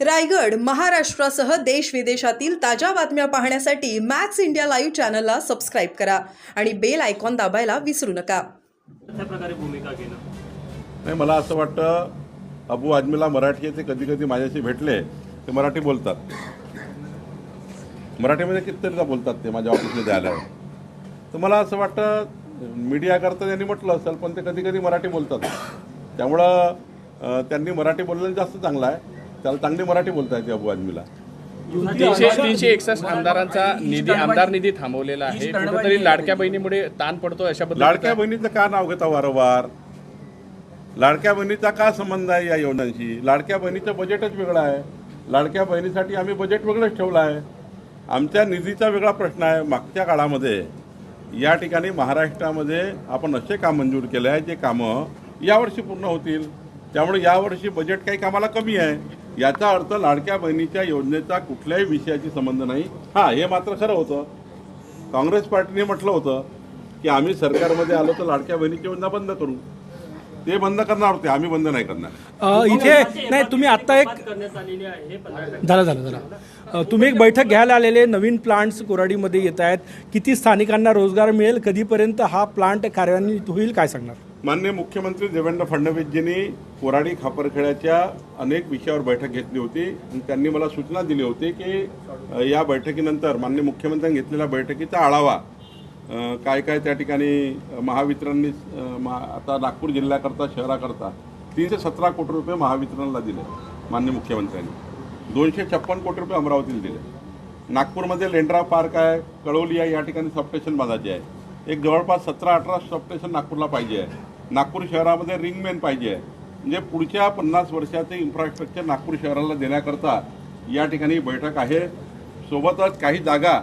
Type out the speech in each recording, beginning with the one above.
रायगड महाराष्ट्रासह देश विदेशातील ताज्या बातम्या पाहण्यासाठी मॅक्स इंडिया लाईव्ह चॅनलला सबस्क्राईब करा आणि बेल आयकॉन दाबायला विसरू नका. अशा प्रकारे भूमिका घेणं नाही मला असं वाटतं अबू आजमीला मराठी ते कधी कधी माझ्याशी भेटले ते मराठी बोलतात. मराठीमध्ये कितीतरीदा बोलतात ते माझ्या ऑफिसमध्ये आल्यावर. तर मला असं वाटतं मीडियाकरता त्यांनी म्हटलं असेल पण ते कधी कधी मराठी बोलतात. त्यामुळं त्यांनी मराठी बोललेलं जास्त चांगलं आहे. त्याला चांगली मराठी बोलता येते अबू आजमीला. तीनशे तीनशे एकसष्ट आमदारांचा निधी आमदार निधी थांबवलेला आहे. कुठेतरी लाडक्या बहिणीमुळे ताण पडतो अशा लाडक्या बहिणीचं का नाव घेता वारंवार? लाडक्या बहिणीचा का संबंध आहे या योजनांशी? लाडक्या बहिणीचं बजेटच वेगळं आहे. लाडक्या बहिणीसाठी आम्ही बजेट वेगळंच ठेवलं आहे. आमच्या निधीचा वेगळा प्रश्न आहे मागच्या काळामध्ये. या ठिकाणी महाराष्ट्रामध्ये आपण असे काम मंजूर केले आहे जे कामं यावर्षी पूर्ण होतील. त्यामुळे यावर्षी बजेट काही कामाला कमी आहे. याचा अर्थ लाडक्या बहिणीच्या योजनेचा कुठल्याही विषयाशी संबंध नाही. हां हे मात्र खरं होतं. काँग्रेस पार्टीने म्हटलं होतं की आम्ही सरकारमध्ये आलो तर लाडक्या बहिणीची योजना बंद करू. ते बंद करणार होते आम्ही बंद नाही करणार. इथे नाही तुम्ही आता एक झालं झालं झालं. तुम्ही एक बैठक घ्यायला आलेले नवीन प्लांट्स कोराडीमध्ये येत आहेत. किती स्थानिकांना रोजगार मिळेल कधीपर्यंत हा प्लांट कार्यान्वित होईल काय सांगणार? माननीय मुख्यमंत्री देवेंद्र फडणवीसजींनी कोराडी खापरखेड्याच्या अनेक विषयावर बैठक घेतली होती. आणि त्यांनी मला सूचना दिली होती की या बैठकीनंतर माननीय मुख्यमंत्र्यांनी घेतलेल्या बैठकीचा आढावा काय काय त्या ठिकाणी महावितरणनी महा- आता नागपूर जिल्ह्याकरता शहराकरता तीनशे सतरा कोटी रुपये महावितरणला दिले माननीय मुख्यमंत्र्यांनी. दोनशे छप्पन कोटी रुपये अमरावतीला दिले. नागपूरमध्ये लेंड्रा पार्क आहे कळवली आहे या ठिकाणी सबस्टेशन बांधायचे आहे. एक जवळपास सतरा अठरा सबस्टेशन नागपूरला पाहिजे आहे. नागपूर शहरामध्ये रिंगमेन पाहिजे आहे. म्हणजे पुढच्या पन्नास वर्षाचे इन्फ्रास्ट्रक्चर नागपूर शहराला देण्याकरता या ठिकाणी बैठक आहे. सोबतच काही जागा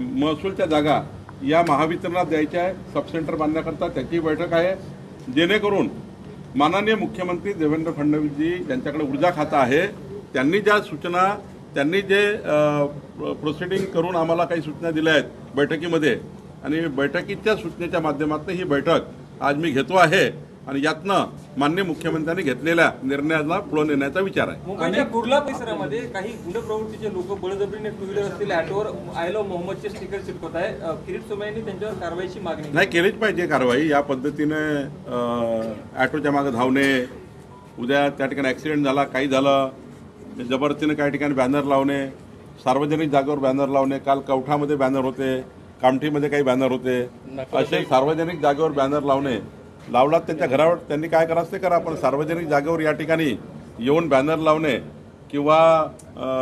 महसूलच्या जागा या महावितरणात द्यायच्या आहे. सबसेंटर बांधण्याकरता त्याची बैठक आहे. जेणेकरून माननीय मुख्यमंत्री देवेंद्र फडणवीसजी ज्यांच्याकडे ऊर्जा खाता आहे त्यांनी ज्या सूचना त्यांनी जे प्रोसिडिंग करून आम्हाला काही सूचना दिल्या आहेत बैठकीमध्ये आणि बैठकीच्या सूचनेच्या माध्यमातून ही बैठक आज मी घेतो आहे आणि यातनं मान्य मुख्यमंत्र्यांनी घेतलेल्या निर्णयाला पुढे नेण्याचा विचार आहे. मुंबईच्या कुर्ला परिसरामध्ये काही गुंड प्रवृत्तीचे लोक बळजबरीने टू व्हीलर असलेले ऑटोवर आय लव्ह मोहम्मदचे स्टिकर चिटकवत आहे. किरीट सोमय्यांनी त्यांच्यावर कारवाईची मागणी नाही केलीच पाहिजे कारवाई. या पद्धतीने ॲटोच्या मागे धावणे उद्या त्या ठिकाणी ॲक्सिडेंट झाला काही झालं जबरदस्तीने काही ठिकाणी बॅनर लावणे सार्वजनिक जागेवर बॅनर लावणे काल कवठामध्ये बॅनर होते. कामठीमध्ये काही बॅनर होते. असे सार्वजनिक जागेवर बॅनर लावणे. लावलात त्यांच्या घरावर त्यांनी काय करायचं ते करा पण सार्वजनिक जागेवर या ठिकाणी येऊन बॅनर लावणे किंवा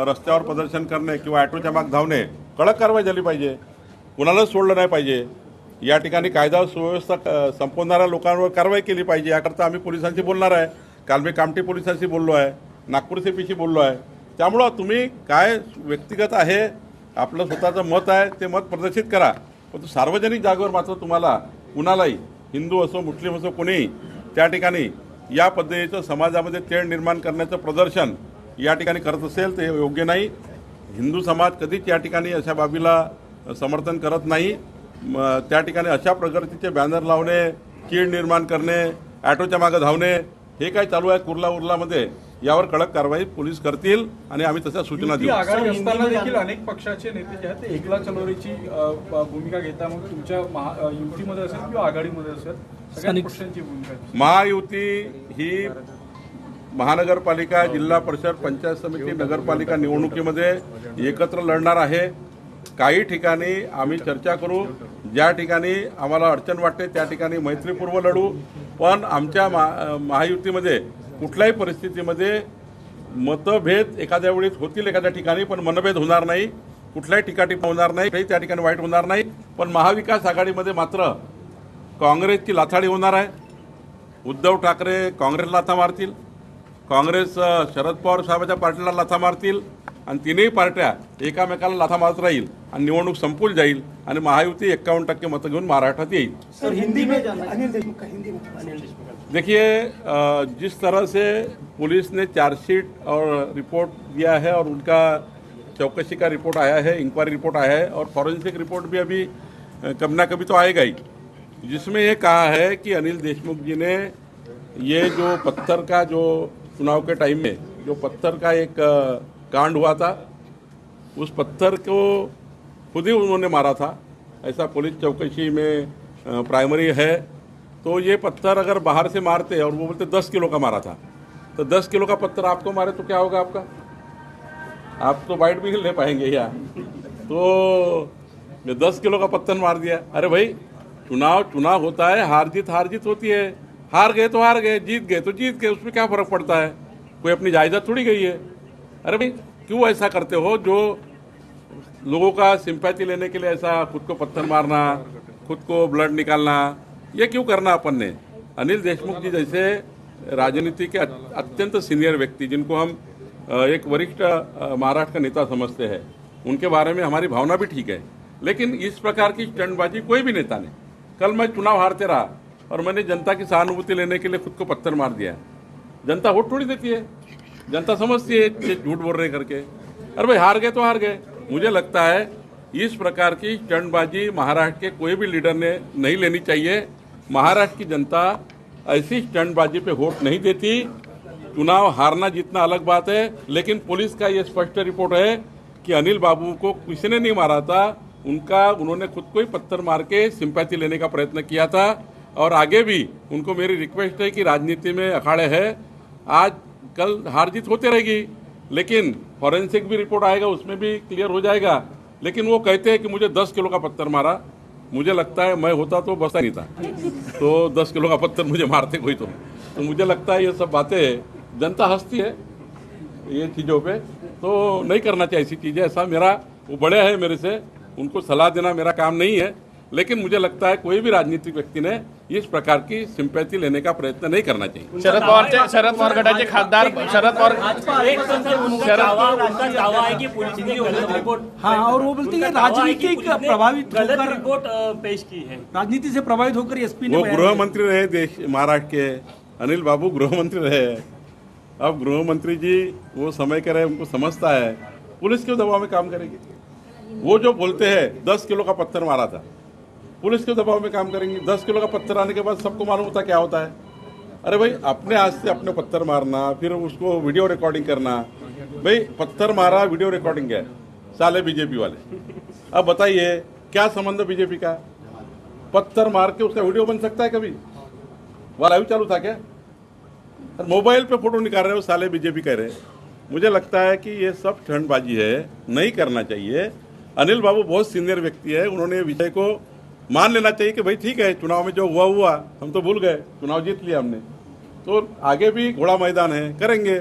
रस्त्यावर प्रदर्शन करणे किंवा ॲटोच्या माग धावणे कडक कारवाई झाली पाहिजे. कुणालाच सोडलं नाही पाहिजे. या ठिकाणी कायदा सुव्यवस्था संपवणाऱ्या लोकांवर कारवाई केली पाहिजे याकरता आम्ही पोलिसांशी बोलणार आहे. काल मी कामठी पोलिसांशी बोललो आहे नागपूर सीपीशी बोललो आहे. त्यामुळं तुम्ही काय व्यक्तिगत आहे आपलं स्वतःचं मत आहे ते मत प्रदर्शित करा. परंतु सार्वजनिक जागेवर मात्र तुम्हाला कुणालाही हिंदू असो मुस्लिम असो कोणीही त्या ठिकाणी या पद्धतीचं समाजामध्ये तेढ निर्माण करण्याचं प्रदर्शन या ठिकाणी करत असेल ते योग्य नाही. हिंदू समाज कधीच या ठिकाणी अशा बाबीला समर्थन करत नाही. त्या ठिकाणी अशा प्रकारचे बॅनर लावणे कीड निर्माण करणे ॲटोच्या मागं धावणे हे काय चालू आहे कुर्ला उर्लामध्ये यावर कडक कारवाई पोलीस करतील आणि आम्ही तशा सूचना देऊ. आघाडी असताना देखील अनेक पक्षाचे नेते जे आहेत ते एकला चलोरीची भूमिका घेता मग तुमच्या महा युतीमध्ये असेल किंवा आघाडीमध्ये असेल सगळ्या स्थानिक- पक्षांची भूमिका आहे. महायुती ही महानगरपालिका जिल्हा परिषद पंचायत समिती नगरपालिका निवडणुकीमध्ये एकत्र लढणार आहे. काही ठिकाणी आम्ही चर्चा करू. ज्या ठिकाणी आम्हाला अडचण वाटते त्या ठिकाणी मैत्रीपूर्व लढू. पण आमच्या महा महायुतीमध्ये कुठल्याही परिस्थितीमध्ये मतभेद एखाद्या वेळेस होतील एखाद्या ठिकाणी पण मनभेद होणार नाही. कुठल्याही ठिकाणी होणार नाही काही त्या ठिकाणी वाईट होणार नाही. पण महाविकास आघाडीमध्ये मात्र काँग्रेसची लाथाडी होणार आहे. उद्धव ठाकरे काँग्रेसला लाथा मारतील. काँग्रेस शरद पवार साहेबांच्या पार्टीला लाथा मारतील. आणि तिन्ही पार्ट्या एकामेकाला लाथा मारत राहील. आणि निवडणूक संपून जाईल आणि महायुती एक्कावन्न टक्के मतं घेऊन महाराष्ट्रात येईल. देखिए अ, जिस तरह से पुलिस ने चार्जशीट और रिपोर्ट दिया है और उनका चौकसी का रिपोर्ट आया है इंक्वायरी रिपोर्ट आया है और फॉरेंसिक रिपोर्ट भी अभी अ, कभी ना कभी तो आएगा ही। जिसमें ये कहा है कि अनिल देशमुख जी ने ये जो पत्थर का जो चुनाव के टाइम में जो पत्थर का एक अ, कांड हुआ था उस पत्थर को खुद ही उन्होंने मारा था। ऐसा पुलिस चौकसी में प्राइमरी है। तो ये पत्थर अगर बाहर से मारते और वो बोलते दस किलो का मारा था। तो दस किलो का पत्थर आपको मारे तो क्या होगा आपका? आप तो बाइट भी ले पाएँगे यहाँ तो ये दस किलो का पत्थर मार दिया। अरे भाई, चुनाव चुनाव होता है, हार जीत हार जीत होती है। हार गए तो हार गए, जीत गए तो जीत गए, उसमें क्या फ़र्क पड़ता है? कोई अपनी जायदाद थोड़ी गई है। अरे भाई, क्यों ऐसा करते हो जो लोगों का सिंपैथी लेने के लिए ऐसा खुद को पत्थर मारना, खुद को ब्लड निकालना, ये क्यों करना अपन ने? अनिल देशमुख जी जैसे राजनीति के अत्यंत सीनियर व्यक्ति जिनको हम एक वरिष्ठ महाराष्ट्र का नेता समझते हैं, उनके बारे में हमारी भावना भी ठीक है। लेकिन इस प्रकार की स्टंटबाजी कोई भी नेता ने कल मैं चुनाव हारते रहा और मैंने जनता की सहानुभूति लेने के लिए खुद को पत्थर मार दिया। जनता वोट थोड़ी देती है। जनता समझती है झूठ बोल रहे करके। अरे भाई हार गए तो हार गए। मुझे लगता है इस प्रकार की स्टंटबाजी महाराष्ट्र के कोई भी लीडर ने नहीं लेनी चाहिए। महाराष्ट्र की जनता ऐसी स्टंटबाजी पे वोट नहीं देती। चुनाव हारना जीतना अलग बात है, लेकिन पुलिस का ये स्पष्ट रिपोर्ट है कि अनिल बाबू को किसी ने नहीं मारा था, उनका, उन्होंने खुद को ही पत्थर मार के सिंपैथी लेने का प्रयत्न किया था। और आगे भी उनको मेरी रिक्वेस्ट है कि राजनीति में अखाड़े है। आज कल हार जीत होते रहेगी। लेकिन फॉरेंसिक भी रिपोर्ट आएगा, उसमें भी क्लियर हो जाएगा। लेकिन वो कहते हैं कि मुझे दस किलो का पत्थर मारा। मुझे लगता है मैं होता तो बसता नहीं था। तो दस किलो का पत्थर मुझे मारते कोई तो। तो मुझे लगता है ये सब बातें जनता हंसती है, ये चीज़ों पे। तो नहीं करना चाहिए ऐसी चीज़ें। ऐसा मेरा, वो बड़े हैं मेरे से। उनको सलाह देना मेरा काम नहीं है। लेकिन मुझे लगता है कोई भी राजनीतिक व्यक्ती ने इस प्रकार की सिंपैथी लेने का प्रयत्न नहीं करना चाहिए। शरद पवारचे शरद पवार गटाचे खासदार शरद पवार दावा है कि पुलिस ने गलत रिपोर्ट हाँ, और वो बोलते हैं कि कि राजनीतिक प्रभावित होकर- रिपोर्ट पेश की है। राजनीति से प्रभावित होकर एसपी ने वो गृह मंत्री रहे देश महाराष्ट्र के। अनिल बाबू गृह मंत्री रहे। अब गृह मंत्री जी वो समय के रहे उनको समझता है। पुलिस क्यों दबाव में काम करेगी? वो जो बोलते हैं दस किलो का पत्थर मारा था। पुलिस के दबाव में काम करेंगे। दस किलो का पत्थर आने के बाद सबको मालूम होता क्या होता है। अरे भाई, अपने हाथ से अपने पत्थर मारना, फिर उसको वीडियो रिकॉर्डिंग करना। भाई, पत्थर मारा वीडियो रिकॉर्डिंग है, साले बीजेपी वाले। अब बताइए, क्या संबंध है बीजेपी का? पत्थर मार के उसका वीडियो बन सकता है कभी? वाला लाइव चालू था क्या? और मोबाइल पे फ़ोटो निकाल रहे हो, साले बीजेपी कह रहे मुझे लगता है कि ये सब ठंडबाजी है, नहीं करना चाहिए। अनिल बाबू बहुत सीनियर व्यक्ति है, उन्होंने विषय को मान लेना चाहिए कि भाई ठीक है चुनाव में जो हुआ हुआ हम तो भूल गए चुनाव जीत लिया हमने। तो आगे भी घोड़ा मैदान है करेंगे।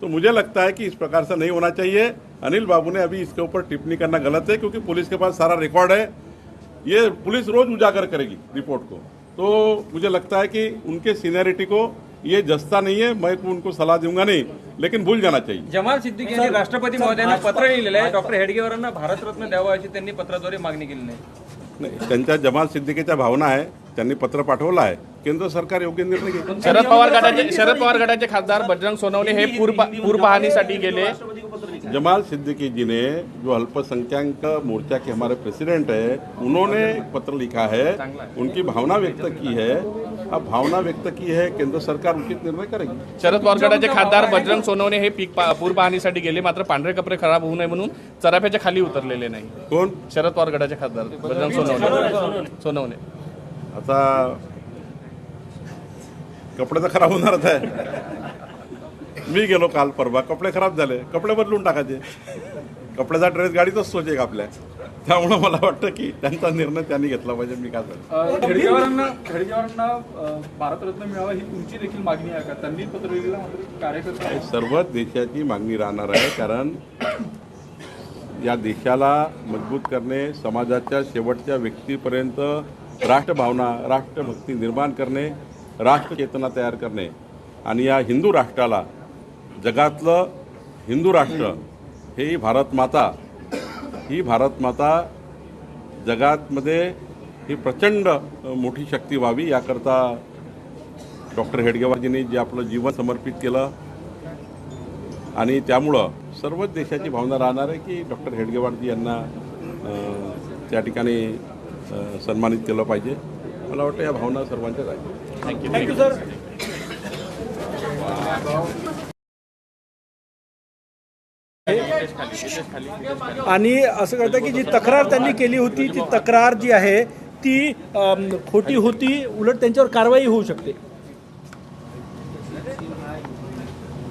तो मुझे लगता है कि इस प्रकार से नहीं होना चाहिए। अनिल बाबू ने अभी इसके ऊपर टिप्पणी करना गलत है क्योंकि पुलिस के पास सारा रिकॉर्ड है। ये पुलिस रोज उजागर करेगी रिपोर्ट को। तो मुझे लगता है कि उनके सीनियरिटी को ये जस्ता नहीं है मैं उनको सलाह दूँगा नहीं लेकिन भूल जाना चाहिए। जमाल सिद्दीकी यांनी राष्ट्रपती महोदयांना पत्र लिहिलेलं आहे. डॉक्टर हेडगेवारांना भारतरत्न द्यावं अशी त्यांनी पत्राद्वारे मागणी केलेली आहे. नाही त्यांच्या जमाल सिद्दीकीच्या भावना आहे त्यांनी पत्र पाठवलं आहे. केंद्र सरकार योग्य निर्णय घेईल. शरद पवार गटाचे शरद पवार गटाचे खासदार बजरंग सोनवणे हे पूर पूर पाहणीसाठी गेले. जमाल सिद्दीकी जी ने जो अल्पसंख्यक मोर्चा के हमारे प्रेसिडेंट है उन्होंने पत्र लिखा है उनकी भावना व्यक्त की है। अब भावना व्यक्त की है केंद्र सरकार उचित निर्णय करेगी। शरद पवार गटाचे खासदार बजरंग सोनवणे हे पीक पा- पूर पाहणीसाठी गेले मात्र पांढरे कपडे खराब होऊ नये म्हणून चराफ्याच्या खाली उतरलेले नाही. कोण? शरद पवार गटाचे खासदार बजरंग सोनवणे. सोनवणे. आता कपडे तर खराब होणारच आहे. मी गेलो काल परवा. कपडे खराब झाले. कपडे बदलून टाकायचे. कपड्याचा ड्रेस गाडीतच असतो एक आपल्या त्यामुळं मला वाटतं की त्यांचा निर्णय त्यांनी घेतला पाहिजे. मी काय अ, भारतरत्न मिळावा ही तुमची देखील मागणी आहे का? त्यांनी पत्र कार्यकर्ते सर्वच देशाची मागणी राहणार आहे. कारण या देशाला मजबूत करणे समाजाच्या शेवटच्या व्यक्तीपर्यंत राष्ट्रभावना राष्ट्रभक्ती निर्माण करणे राष्ट्रचेतना तयार करणे आणि या हिंदू राष्ट्राला जगातलं हिंदू राष्ट्र हे ही भारत माता ही भारत माता जगातमध्ये ही प्रचंड मोठी शक्ती व्हावी याकरता डॉक्टर हेडगेवारजींनी जे आपलं जीवन समर्पित केलं. आणि त्यामुळं सर्वच देशाची भावना राहणार आहे की डॉक्टर हेडगेवारजी यांना त्या ठिकाणी सन्मानित केलं पाहिजे. मला वाटतं या भावना सर्वांच्याच आहेत. थँक्यू थँक्यू सर आणि असं कळतं की जी तक्रार त्यांनी केली होती ती तक्रार जी आहे ती खोटी होती उलट त्यांच्यावर कारवाई होऊ शकते.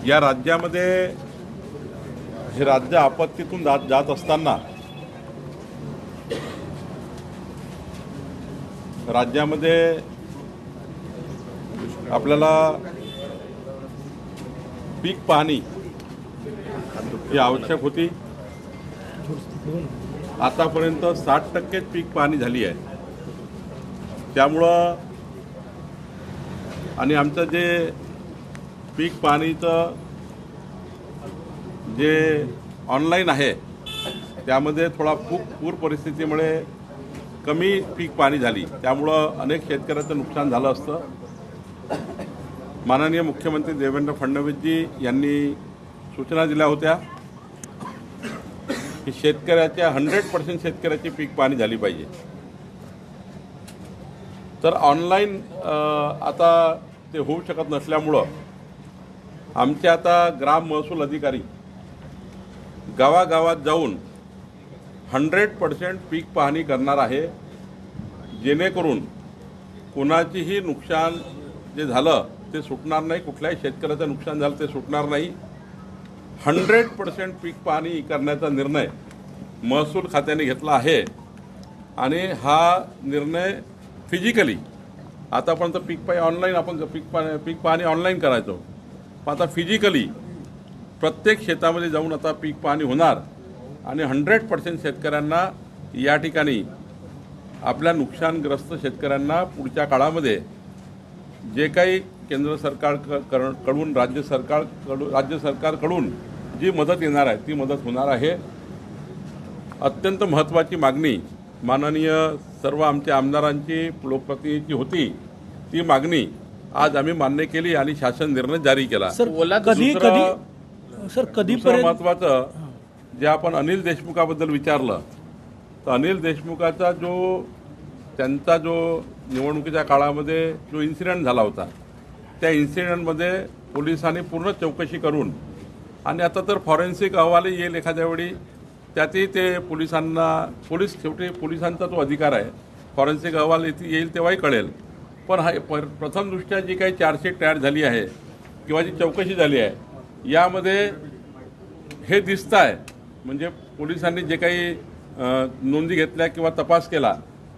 या राज्यामध्ये हे राज्य आपत्तीतून जात जात असताना राज्यामध्ये आपल्याला पीक पाहणी ही आवश्यक होती. आतापर्यंत साठ टक्केच पीक पाहणी झाली आहे. त्यामुळं आणि आमचं जे पीक पाणीचं जे ऑनलाईन आहे त्यामध्ये थोडा खूप पूर परिस्थितीमुळे कमी पीक पाणी झाली. त्यामुळं अनेक शेतकऱ्याचं नुकसान झालं असतं. माननीय मुख्यमंत्री देवेंद्र फडणवीसजी यांनी सूचना दिल्या होत्या की शेतकऱ्याच्या हंड्रेड पर्सेंट शेतकऱ्याची पीक पाणी झाली पाहिजे. तर ऑनलाईन आता ते होऊ शकत नसल्यामुळं आमचे आता ग्राम महसूल अधिकारी गावागावात जाऊन हंड्रेड पर्सेंट पीक पाहणी करणार आहे जेणेकरून कोणाचीही नुकसान जे झालं ते सुटणार नाही कुठल्याही शेतकऱ्याचं नुकसान झालं ते सुटणार नाही. हंड्रेड पर्सेंट पीक पाहणी करण्याचा निर्णय महसूल खात्याने घेतला आहे. आणि हा निर्णय फिजिकली आतापर्यंत पीक पाणी ऑनलाईन आपण पीक पाणी पीक पाहणी ऑनलाईन करायचो पण आता फिजिकली प्रत्येक शेतामध्ये जाऊन आता पीक पाहणी होणार. आणि हंड्रेड पर्सेंट शेतकऱ्यांना या ठिकाणी आपल्या नुकसानग्रस्त शेतकऱ्यांना पुढच्या काळामध्ये जे काही केंद्र सरकार क- कडून राज्य सरकारकडून राज्य सरकारकडून जी मदत येणार आहे ती मदत होणार आहे. अत्यंत महत्त्वाची मागणी माननीय सर्व आमच्या आमदारांची लोकप्रतिनिधीची होती. ती मागणी आज आम्ही मान्य केली आणि शासन निर्णय जारी केला. सर ओला कधी कधी सर कधीपर्यंत महत्त्वाचं जे आपण अनिल देशमुखाबद्दल विचारलं तर अनिल देशमुखाचा जो त्यांचा जो निवडणुकीच्या काळामध्ये जो इन्सिडेंट झाला होता त्या इन्सिडेंटमध्ये पोलिसांनी पूर्ण चौकशी करून आणि आता तर फॉरेन्सिक अहवालही येईल एखाद्या वेळी. त्यातही ते पोलिसांना पोलीस शेवटी पोलिसांचा तो अधिकार आहे. फॉरेन्सिक अहवाल येथे येईल तेव्हाही कळेल. पण हा प प्रथमदृष्ट्या जी काही चार्जशीट तयार झाली आहे किंवा जी चौकशी झाली आहे यामध्ये हे दिसतं आहे म्हणजे पोलिसांनी जे काही नोंदी घेतल्या किंवा तपास केला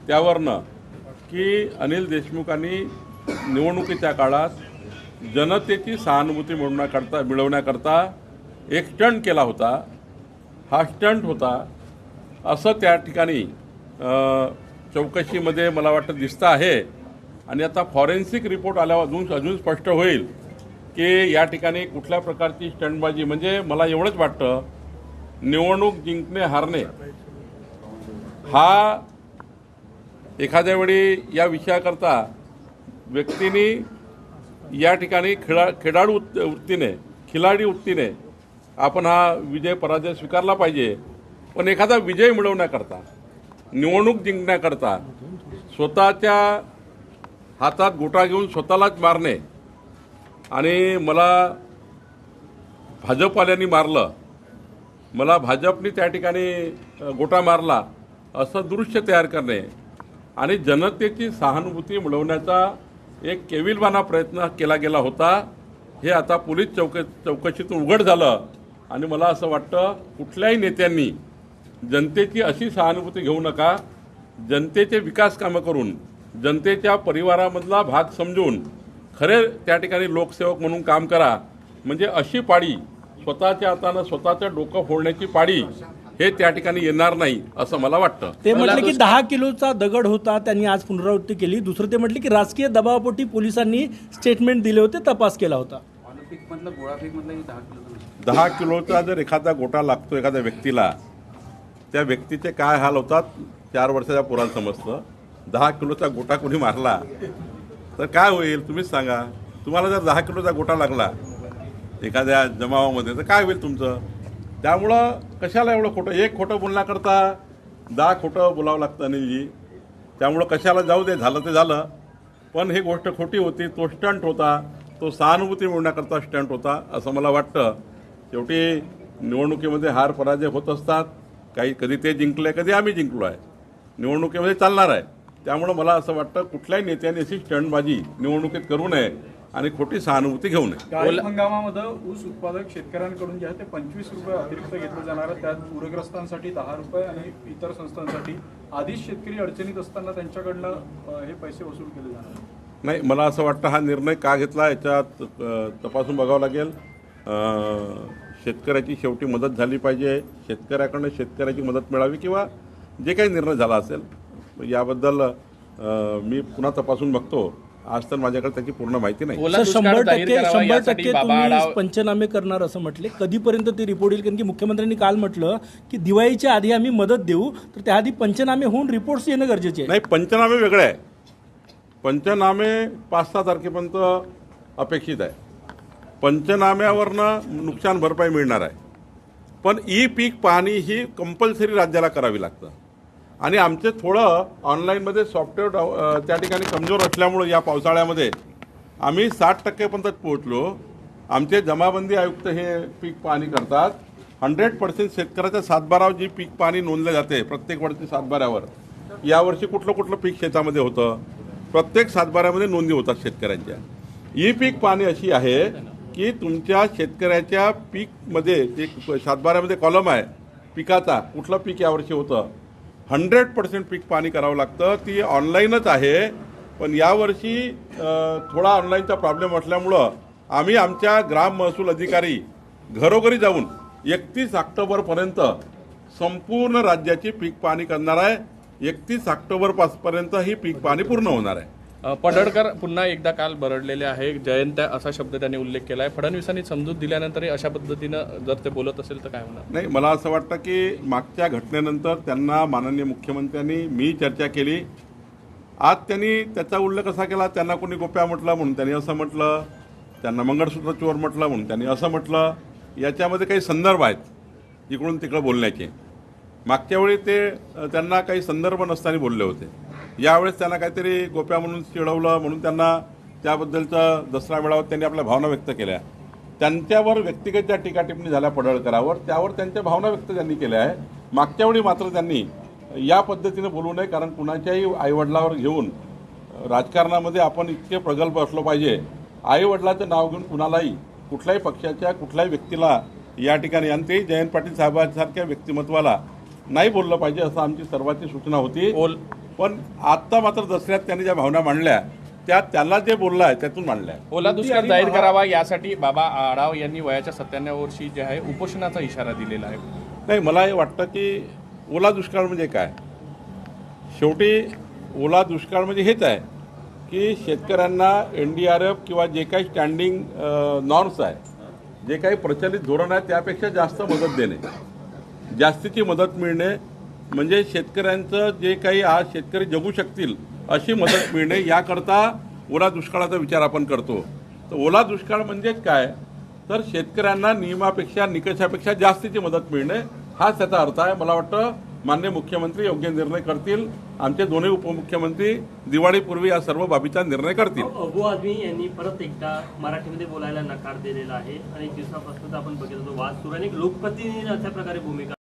त्यावरनं की अनिल देशमुखांनी निवडणुकीच्या काळात जनतेची सहानुभूती मिळवण्याकरता मिळवण्याकरता एक स्टंट केला होता. हा स्टंट होता. असं त्या ठिकाणी चौकशीमध्ये मला वाटतं दिसतं आहे. आणि आता फॉरेन्सिक रिपोर्ट आल्यावर अजून अजून स्पष्ट होईल की या ठिकाणी कुठल्या प्रकारची स्टंटबाजी म्हणजे मला एवढंच वाटतं निवडणूक जिंकणे हारणे हा एखाद्या वेळी या विषयाकरता व्यक्तीने या ठिकाणी खेळा खेळाडू वृत्तीने खिलाडी वृत्तीने आपण हा विजय पराजय स्वीकारला पाहिजे. पण एखादा विजय मिळवण्याकरता निवडणूक जिंकण्याकरता स्वतःच्या हातात गोटा घेऊन स्वतःलाच मारणे आणि मला भाजपवाल्यांनी मारलं मला भाजपने त्या ठिकाणी गोटा मारला असं दृश्य तयार करणे आणि जनतेची सहानुभूती मिळवण्याचा एक केविलवाना प्रयत्न केला गेला होता हे आता पोलीस चौक चौकशीतून उघड झालं. आणि मला असं वाटतं कुठल्याही नेत्यांनी जनतेची अशी सहानुभूती घेऊ नका. जनतेचे विकास कामं करून जनतेच्या परिवारामधला भाग समजून खरे त्या ठिकाणी लोकसेवक म्हणून काम करा. म्हणजे अशी पाळी स्वतःच्या हातानं स्वतःचं डोकं फोडण्याची पाळी हे त्या ठिकाणी येणार नाही असं मला वाटतं. ते म्हटले की दहा किलोचा दगड होता त्यांनी आज पुनरावृत्ती केली. दुसरं ते म्हटले की राजकीय दबावापोटी पोलिसांनी स्टेटमेंट दिले होते तपास केला होता. दहा किलोचा जर एखादा गोटा लागतो एखाद्या व्यक्तीला त्या व्यक्तीचे काय हाल होतात? चार वर्षाच्या पुराला समजतं. दहा किलोचा गोटा कोणी मारला तर काय होईल? तुम्हीच सांगा. तुम्हाला जर दहा किलोचा गोटा लागला एखाद्या जमावामध्ये तर काय होईल तुमचं? त्यामुळं कशाला एवढं खोटं? एक खोटं बोलण्याकरता दहा खोटं बोलावं लागतं अनिलजी त्यामुळं कशाला जाऊ दे झालं ते झालं. पण ही गोष्ट खोटी होती तो स्टंट होता. तो सहानुभूती मिळवण्याकरता स्टंट होता असं मला वाटतं. शेवटी निवडणुकीमध्ये हार पराजय होत असतात. काही कधी ते जिंकले कधी आम्ही जिंकलो आहे निवडणुकीमध्ये चालणार आहे. त्यामुळं मला असं वाटतं कुठल्याही नेत्याने अशी स्टंटबाजी निवडणुकीत करू नये आणि खोटी सहानुभूती घेऊ नये. हंगामामध्ये ऊस उत्पादक शेतकऱ्यांकडून जे आहे ते पंचवीस रुपये अतिरिक्त घेतलं जाणार आहे. त्यात पूरग्रस्तांसाठी दहा रुपये आणि इतर संस्थांसाठी. आधीच शेतकरी अडचणीत असताना त्यांच्याकडनं हे पैसे वसूल केले जाणार आहेत. नाही मला असं वाटतं हा निर्णय का घेतला याच्यात तपासून बघावं लागेल. शेतकऱ्याची शेवटी मदत झाली पाहिजे शेतकऱ्याकडनं शेतकऱ्याची मदत मिळावी किंवा जे काही निर्णय झाला असेल याबद्दल मी पुन्हा तपासून बघतो. आज तर माझ्याकडे त्याची पूर्ण माहिती नाही. शंभर टक्के शंभर टक्के तुम्ही पंचनामे करणार असं म्हटले. कधीपर्यंत ते रिपोर्ट येईल? कारण की मुख्यमंत्र्यांनी काल म्हटलं की दिवाळीच्या आधी आम्ही मदत देऊ तर त्याआधी पंचनामे होऊन रिपोर्ट्स येणं गरजेचे आहे. नाही पंचनामे वेगळे आहे. पंचनामे पाच सहा तारखेपर्यंत अपेक्षित आहे. पंचनाम्यावरनं नुकसान भरपाई मिळणार आहे. पण ई पीक पाहणी ही कंपल्सरी राज्याला करावी लागतं. आणि आमचे थोडं ऑनलाईनमध्ये सॉफ्टवेअर त्या ठिकाणी कमजोर असल्यामुळं या पावसाळ्यामध्ये आम्ही साठ टक्केपर्यंत पोहोचलो. आमचे जमाबंदी आयुक्त हे पीक पाहणी करतात. हंड्रेड पर्सेंट शेतकऱ्याच्या सातबारावर जी पीक पाणी नोंदले जाते प्रत्येक वर्षी सातबाऱ्यावर यावर्षी कुठलं कुठलं पीक शेतामध्ये होतं प्रत्येक सातबाऱ्यामध्ये नोंदी होतात शेतकऱ्यांच्या. ई पीक पाणी अशी आहे की तुमच्या शेतकऱ्याच्या पीकमध्ये जे सातबाऱ्यामध्ये कॉलम आहे पिकाचा कुठलं पीक यावर्षी होतं? हंड्रेड पर्सेंट पीक पाणी करावं लागतं. ती ऑनलाईनच आहे पण यावर्षी थोडा ऑनलाईनचा प्रॉब्लेम असल्यामुळं आम्ही आमच्या ग्राम महसूल अधिकारी घरोघरी जाऊन एकतीस ऑक्टोबरपर्यंत संपूर्ण राज्याची पीक पाणी करणार आहे. एकतीस ऑक्टोबरपासपर्यंत ही पीक पाणी पूर्ण होणार आहे. पडळकर पुन्हा एकदा काल बरडलेले आहे. जयंत्या असा शब्द त्यांनी उल्लेख केला आहे फडणवीसांनी समजूत दिल्यानंतरही अशा पद्धतीनं जर ते बोलत असेल तर काय होणार? नाही मला असं वाटतं की मागच्या घटनेनंतर त्यांना माननीय मुख्यमंत्र्यांनी मी चर्चा केली. आज त्यांनी त्याचा उल्लेख असा केला त्यांना कोणी गोप्या म्हटलं म्हणून त्यांनी असं म्हटलं त्यांना मंगळसूत्र चोर म्हटलं म्हणून त्यांनी असं म्हटलं. याच्यामध्ये काही संदर्भ आहेत इकडून तिकडं बोलण्याचे. मागच्या वेळी ते त्यांना काही संदर्भ नसताना बोलले होते. यावेळेस त्यांना काहीतरी गोप्या म्हणून चिडवलं म्हणून त्यांना त्याबद्दलचा दसरा मेळाव्यात त्यांनी आपल्या भावना व्यक्त केल्या. त्यांच्यावर व्यक्तिगत ज्या टीकाटिपणी झाल्या पडळकरावर त्यावर त्यांच्या भावना व्यक्त त्यांनी केल्या आहे मागच्या वेळी मात्र त्यांनी या पद्धतीने बोलू नये कारण कुणाच्याही आईवडिलावर घेऊन राजकारणामध्ये आपण इतके प्रगल्भ असलो पाहिजे. आईवडिलाचं नाव घेऊन कुणालाही कुठल्याही पक्षाच्या कुठल्याही व्यक्तीला या ठिकाणी आणि तेही जयंत पाटील साहेबांसारख्या व्यक्तिमत्वाला नाही बोललं पाहिजे असं आमची सर्वांची सूचना होती. बोल. पण आत्ता मात्र दसऱ्यात त्यांनी ज्या भावना मांडल्या त्या त्याला जे बोललं आहे त्यातून मांडल्या. ओला दुष्काळ जाहीर करावा यासाठी बाबा आढाव यांनी वयाच्या सत्त्याण्णव वर्षी जे आहे उपोषणाचा इशारा दिलेला आहे. नाही मला हे वाटतं की ओला दुष्काळ म्हणजे काय? शेवटी ओला दुष्काळ म्हणजे हेच आहे की शेतकऱ्यांना एन डी आर एफ किंवा जे काही स्टँडिंग नॉर्म्स आहे जे काही प्रचलित धोरण आहे त्यापेक्षा जास्त मदत देणे जास्तीची मदत मिळणे म्हणजे शेतकऱ्यांचं जे काही आज शेतकरी जगू शकतील अशी मदत मिळणे याकरता ओला दुष्काळाचा विचार आपण करतो. तर ओला दुष्काळ म्हणजेच काय? तर शेतकऱ्यांना नियमापेक्षा निकषापेक्षा जास्तीची मदत मिळणे. हाच त्याचा अर्थ आहे. मला वाटतं मान्य मुख्यमंत्री योग्य निर्णय करतील. आमचे दोन्ही उपमुख्यमंत्री दिवाळीपूर्वी या सर्व बाबीचा निर्णय करतील. अबू आदमी यांनी परत एकदा मराठीमध्ये बोलायला नकार दिलेला आहे. आणि दिवसापासून आपण बघितलं वाद सुरू आणि लोकप्रतिनिधी अशा प्रकारे भूमिका